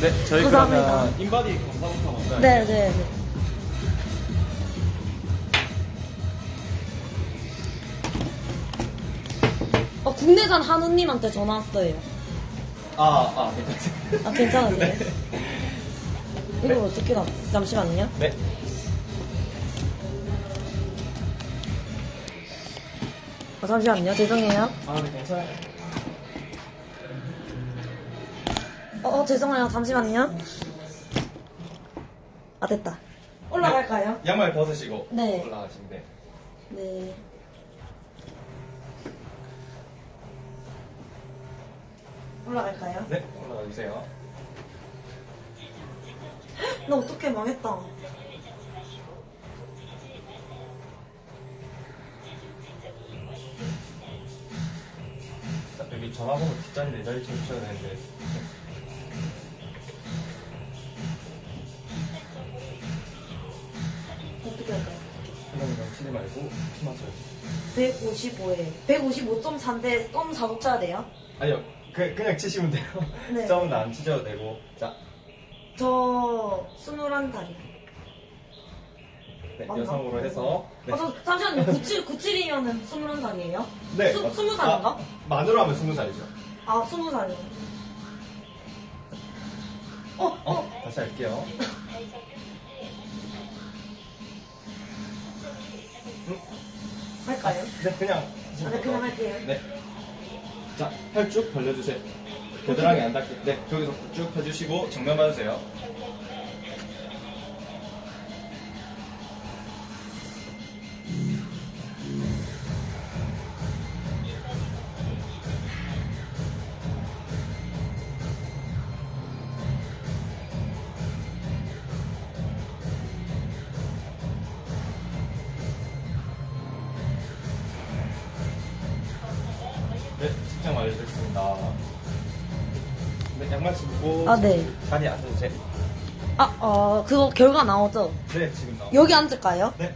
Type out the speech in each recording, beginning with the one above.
네, 저희 감사합니다. 그러면 인바디 검사부터 먼저 할게요. 네, 네, 네. 어, 국내산 한우님한테 전화 왔어요. 아, 아, 괜찮습니다. 아, 괜찮으세요? 네. 이걸 어떻게 나, 잠시만요. 네. 아, 잠시만요. 죄송해요. 아, 네, 괜찮아요. 어, 어, 죄송해요. 잠시만요. 아, 됐다. 올라갈까요? 양말 벗으시고 네. 올라가시면 돼요. 네. 올라갈까요? 네, 올라가 주세요. 나 어떻게 망했다. 여기 전화번호 뒷자리 네 자리 쳐주셔야 되는데. 어떻게 할까요? 그냥 치지 말고 키 맞춰요. 155에 155.3대 썸 4도 쳐야 돼요? 아니요, 그, 그냥 치시면 돼요. 네. 점은 안 치셔도 되고. 자, 저 21다리. 네? 여성으로 해서. 네. 아, 저, 잠시만요. 97, 97이면은 21살이에요? 네. 수, 맞- 20살인가? 아, 만으로 하면 20살이죠. 아, 20살이요. 어, 어, 어, 다시 할게요. 할까요? 네, 그냥. 아, 네, 그냥 할게요. 네. 자, 팔 쭉 벌려주세요. 겨드랑이 안 닿게. 네, 저기서 쭉 펴주시고 정면 봐주세요. 양말 신고. 아, 네. 자리에 앉아주세요. 아, 어, 그거 결과 나오죠? 네, 지금 나오 여기 앉을까요? 네.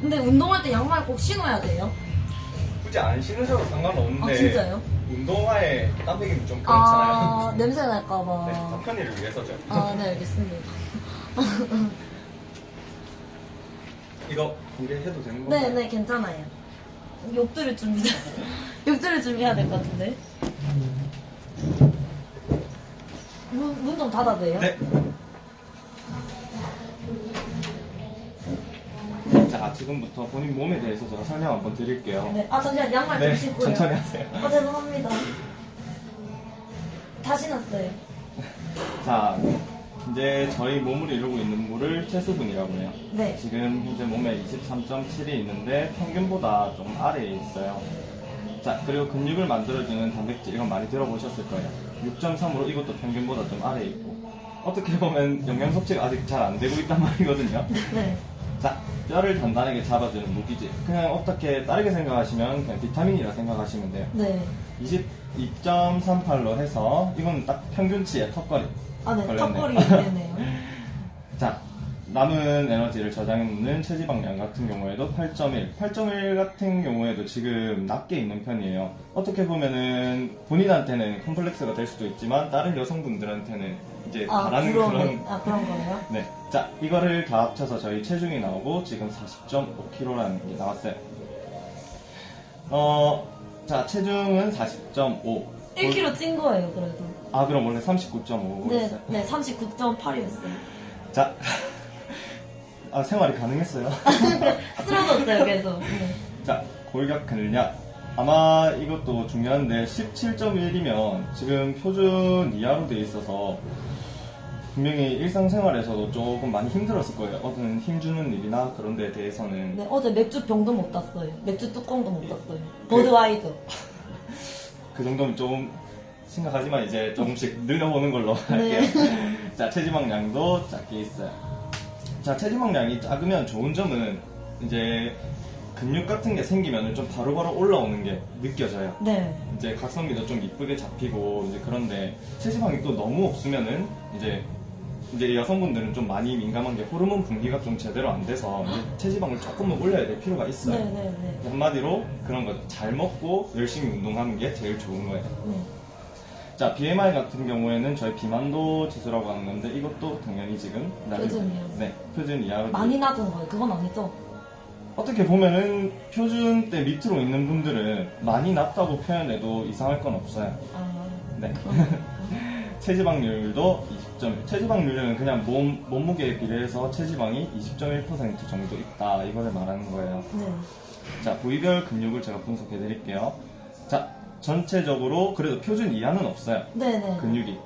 근데 운동할 때 양말 꼭 신어야 돼요? 굳이 안 신으셔도 상관없는데. 아, 진짜요? 운동화에 땀 배기면 좀 그렇잖아요. 아, 냄새 날까봐. 네, 더 편의를 위해서죠. 아, 네, 알겠습니다. 이거 공개해도 되는 건가요? 네, 네, 괜찮아요. 욕들을 준비, 욕들을 준비해야 될 것 같은데. 문, 문 좀 닫아도 돼요? 네. 자, 지금부터 본인 몸에 대해서 제가 설명 한번 드릴게요. 네. 아, 잠시만, 양말 좀 네, 신고요. 천천히 하세요. 아, 죄송합니다. 다 신었어요. 자, 이제 저희 몸을 이루고 있는 물을 체수분이라고 해요. 네. 지금 현재 몸에 23.7이 있는데 평균보다 좀 아래에 있어요. 자, 그리고 근육을 만들어주는 단백질, 이건 많이 들어보셨을 거예요. 6.3으로 이것도 평균보다 좀 아래에 있고. 어떻게 보면 영양 섭취가 아직 잘 안 되고 있단 말이거든요. 네. 자, 뼈를 단단하게 잡아주는 무기질. 그냥 어떻게 다르게 생각하시면 그냥 비타민이라 생각하시면 돼요. 네. 22.38로 해서 이건 딱 평균치의 턱걸이. 아, 네. 턱걸이 있네요. 자, 남은 에너지를 저장해놓는 체지방량 같은 경우에도 8.1. 8.1 같은 경우에도 지금 낮게 있는 편이에요. 어떻게 보면은 본인한테는 컴플렉스가 될 수도 있지만 다른 여성분들한테는 이제 아, 바라는 그런, 그런 거, 아, 그런 거예요? 네. 자, 이거를 다 합쳐서 저희 체중이 나오고 지금 40.5kg라는 게 나왔어요. 어, 자, 체중은 40.5. 1kg 찐 거예요, 그래도. 아, 그럼 원래 39.5였어요. 네, 네, 39.8이었어요. 자, 아, 생활이 가능했어요. 쓰러졌어요, 계속. 네. 자, 골격 근력. 아마 이것도 중요한데 17.1이면 지금 표준 이하로 돼 있어서 분명히 일상생활에서도 조금 많이 힘들었을 거예요. 어떤 힘주는 일이나 그런 데에 대해서는 네, 어제 맥주 병도 못 땄어요. 맥주 뚜껑도 못 땄어요. 버드와이저. 그 정도면 좀 심각하지만 이제 조금씩 늘려보는 걸로 할게요. 자, 체지방량도 작게 있어요. 자, 체지방량이 작으면 좋은 점은 이제 근육 같은 게 생기면 좀 바로바로 올라오는 게 느껴져요. 네. 이제 각선미도 좀 이쁘게 잡히고 이제 그런데 체지방이 또 너무 없으면은 이제 이제 여성분들은 좀 많이 민감한 게 호르몬 분비가 좀 제대로 안 돼서 체지방을 조금은 올려야 될 필요가 있어요. 네, 네, 네. 한마디로 그런 거잘 먹고 열심히 운동하는 게 제일 좋은 거예요. 네. 자, BMI 같은 경우에는 저희 비만도 지수라고 하는 건데 이것도 당연히 지금 낮은- 표준이요. 네, 표준 이하로 많이 낮은 거예요. 그건 아니죠? 어떻게 보면은 표준대 밑으로 있는 분들은 많이 낮다고 표현해도 이상할 건 없어요. 아, 네. 체지방률도 20점, 체지방률은 그냥 몸, 몸무게에 비례해서 체지방이 20.1% 정도 있다. 이거를 말하는 거예요. 네. 자, 부위별 근육을 제가 분석해 드릴게요. 자, 전체적으로 그래도 표준 이하는 없어요. 네, 네. 근육이.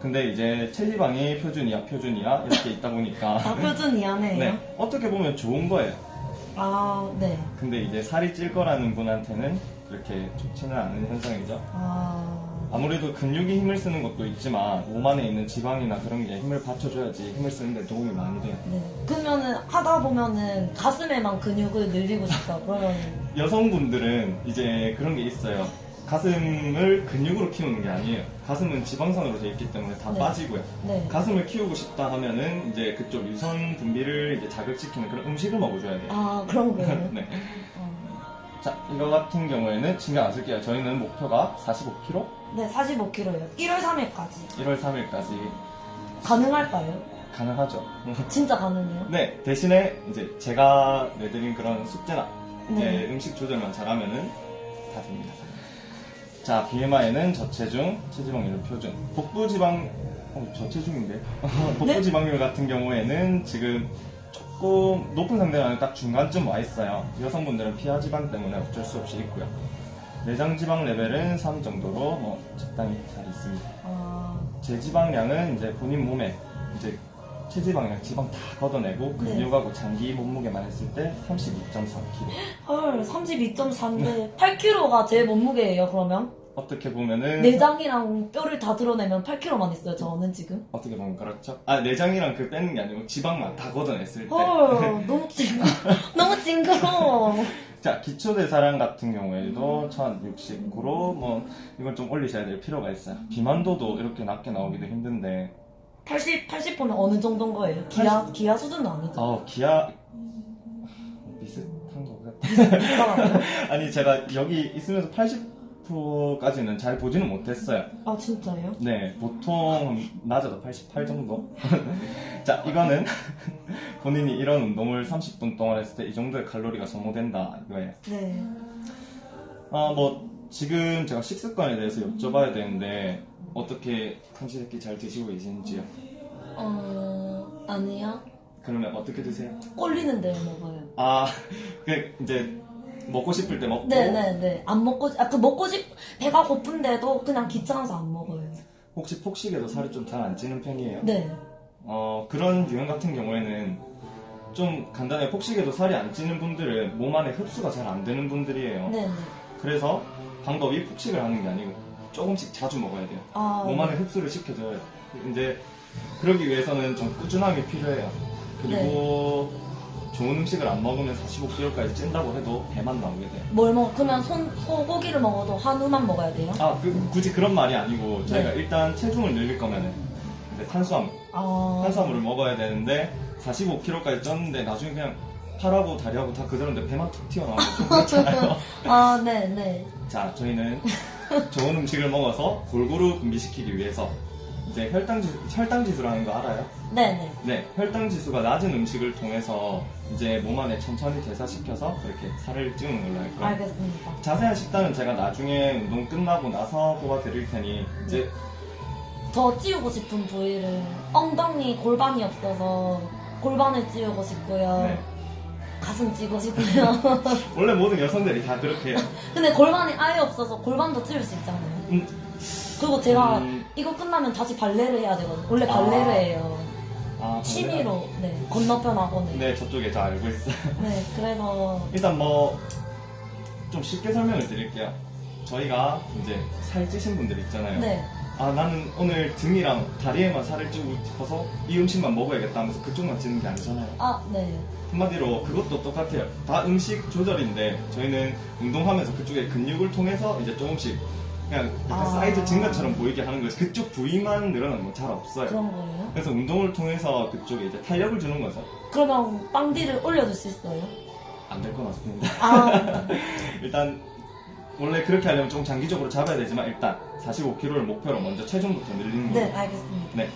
근데 이제 체지방이 표준 이하, 표준 이하 이렇게 있다 보니까 아, 표준 이하네요? 네, 어떻게 보면 좋은 거예요. 아, 네. 근데 이제 살이 찔 거라는 분한테는 그렇게 좋지는 않은 현상이죠. 아, 아무래도 근육이 힘을 쓰는 것도 있지만 몸 안에 있는 지방이나 그런 게 힘을 받쳐줘야지 힘을 쓰는데 도움이 많이 돼요. 네. 그러면은 하다 보면은 가슴에만 근육을 늘리고 싶다. 그러면 여성분들은 이제 그런 게 있어요. 가슴을 근육으로 키우는 게 아니에요. 가슴은 지방산으로 되어 있기 때문에 다 네. 빠지고요. 네. 가슴을 키우고 싶다 하면은 이제 그쪽 유선 분비를 이제 자극시키는 그런 음식을 먹어줘야 돼요. 아, 그런 거예요? 네. 어. 자, 이거 같은 경우에는 신경 안 쓸게요. 저희는 목표가 45kg? 네, 45kg예요. 1월 3일까지. 1월 3일까지 가능할까요? 가능하죠. 진짜 가능해요? 네, 대신에 이제 제가 내드린 그런 숙제나 이제 네. 음식 조절만 잘하면은 다 됩니다. 자, BMI는 저체중, 체지방률 표준. 복부 지방, 어, 저체중인데? 복부 지방률 같은 경우에는 지금 조금 높은 아니라 딱 중간쯤 와 있어요. 여성분들은 피하 지방 때문에 어쩔 수 없이 있고요. 내장 지방 레벨은 3 정도로 뭐 적당히 잘 있습니다. 아, 제 지방량은 이제 본인 몸에 이제 체지방량 지방 다 걷어내고 네. 근육하고 장기 몸무게만 했을 때 32.4kg. 헐, 32.4인데 8kg가 제 몸무게예요, 그러면? 어떻게 보면은 내장이랑 뼈를 다 드러내면 8kg만 있어요, 저는 지금. 어떻게 보면 그렇죠. 아 내장이랑 그 빼는 게 아니고 지방만 다 걷어냈을 때. 헐, 너무 징그러 너무 징그러워. 자 기초 대사량 같은 경우에도 1069로 뭐 이건 좀 올리셔야 될 필요가 있어요. 비만도도 이렇게 낮게 나오기도 힘든데 80, 80보면 어느 정도인 거예요? 기아, 기아 수준은 아니죠? 어 기아 비슷한 거 같아. 이상하네요. 아니 제가 여기 있으면서 80% 까지는 잘 보지는 못했어요. 아, 진짜요? 네, 보통 낮아도 88 정도. 자, 이거는 본인이 이런 운동을 30분 동안 했을 때 이 정도의 칼로리가 소모된다 이거예요. 네. 아, 뭐 지금 제가 식습관에 대해서 여쭤봐야 되는데 어떻게 한시세끼 잘 드시고 계신지요? 어, 아니요. 그러면 어떻게 드세요? 꼴리는 대로 먹어요. 아, 그 이제 먹고 싶을 때 먹고 네네네. 안 먹고, 아, 그 먹고 싶, 배가 고픈데도 그냥 귀찮아서 안 먹어요. 혹시 폭식에도 살이 좀 잘 안 찌는 편이에요? 네. 어, 그런 유형 같은 경우에는 좀 간단하게 폭식에도 살이 안 찌는 분들은 몸 안에 흡수가 잘 안 되는 분들이에요. 네네. 그래서 방법이 폭식을 하는 게 아니고 조금씩 자주 먹어야 돼요. 아, 몸 안에 흡수를 시켜줘요. 이제 그러기 위해서는 좀 꾸준함이 필요해요. 그리고 좋은 음식을 안 먹으면 45kg까지 찐다고 해도 배만 나오게 돼요. 뭘 먹, 그러면 손, 소고기를 먹어도 한우만 먹어야 돼요? 아, 그- 굳이 그런 말이 아니고 저희가 네. 일단 체중을 늘릴 거면은 이제 탄수화물, 아. 탄수화물을 먹어야 되는데 45kg까지 쪘는데 나중에 그냥 팔하고 다리하고 다 그대로인데 배만 툭 튀어나오고 좀 그렇잖아요. 아, 네 네. 자, 저희는 좋은 음식을 먹어서 골고루 분비시키기 위해서 이제 혈당 지수, 혈당 지수라는 거 알아요? 네네. 네, 혈당 지수가 낮은 음식을 통해서 이제 몸 안에 천천히 대사시켜서 그렇게 살을 찌우는 걸로 할 거예요. 알겠습니다. 자세한 식단은 제가 나중에 운동 끝나고 나서 뽑아드릴 테니 이제 더 찌우고 싶은 부위를 엉덩이 골반이 없어서 골반을 찌우고 싶고요. 네. 가슴 찌고 싶고요. 원래 모든 여성들이 다 그렇게 해요. 근데 골반이 아예 없어서 골반도 찌울 수 있잖아요. 음, 그리고 제가 음. 이거 끝나면 다시 발레를 해야 되거든요. 원래 아. 발레를 해요. 아, 취미로, 네. 건너편 학원에. 네. 네, 저쪽에 저 알고 있어요. 그래서, 일단 뭐 좀 쉽게 설명을 드릴게요. 저희가 이제 살찌신 분들 있잖아요. 네. 아 나는 오늘 등이랑 다리에만 살을 찌고 싶어서 이 음식만 먹어야겠다 하면서 그쪽만 찌는 게 아니잖아요. 아, 네. 한마디로 그것도 똑같아요. 다 음식 조절인데 저희는 운동하면서 그쪽에 근육을 통해서 이제 조금씩 그냥 약간 아. 사이즈 증가처럼 보이게 하는 거지 그쪽 부위만 늘어나는 건 잘 없어요. 그런 거예요? 그래서 운동을 통해서 그쪽에 이제 탄력을 주는 거죠. 그러면 빵디를 올려줄 수 있어요? 안 될 것 같습니다. 아, 일단 원래 그렇게 하려면 좀 장기적으로 잡아야 되지만 일단 45kg를 목표로 먼저 체중부터 늘리는 네, 거예요. 알겠습니다. 네.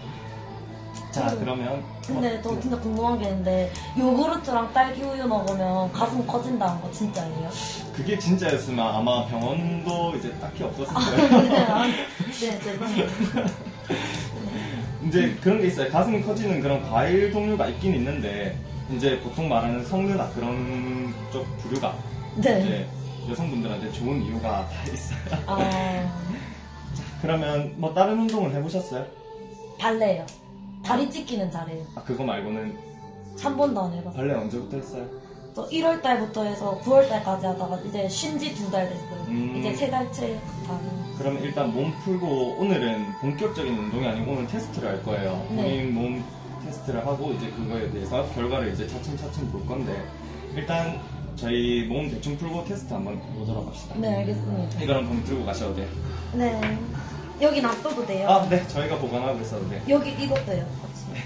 자 그리고- 그러면 근데 어, 저 진짜 궁금한 게 있는데 요구르트랑 딸기 우유 먹으면 가슴 커진다는 거 진짜예요? 그게 진짜였으면 아마 병원도 이제 딱히 없었을 아, 거예요. 네, 아, 네, 죄송해요. 이제 그런 게 있어요. 가슴이 커지는 그런 과일 종류가 있긴 있는데 이제 보통 말하는 석류나 그런 쪽 부류가 네. 이제 여성분들한테 좋은 이유가 다 있어요. 아, 그러면 뭐 다른 운동을 해보셨어요? 발레요. 다리 찢기는 잘해요. 아 그거 말고는 한 번도 안 해봤어요. 발레 언제부터 했어요? 저 1월 달부터 해서 9월 달까지 하다가 이제 쉰 지 두 달 됐어요. 음. 이제 세 달째 다리. 그러면 일단 몸 풀고 오늘은 본격적인 운동이 아니고 오늘 테스트를 할 거예요. 네. 본인 몸 테스트를 하고 이제 그거에 대해서 결과를 이제 차츰차츰 볼 건데 일단 저희 몸 대충 풀고 테스트 한번 해보도록 합시다. 네, 알겠습니다. 이거는 돈 들고 가셔도 돼요. 네. 여기 놔둬도 돼요? 아, 네. 저희가 보관하고 있어도 돼요. 여기 이것도요. 같이.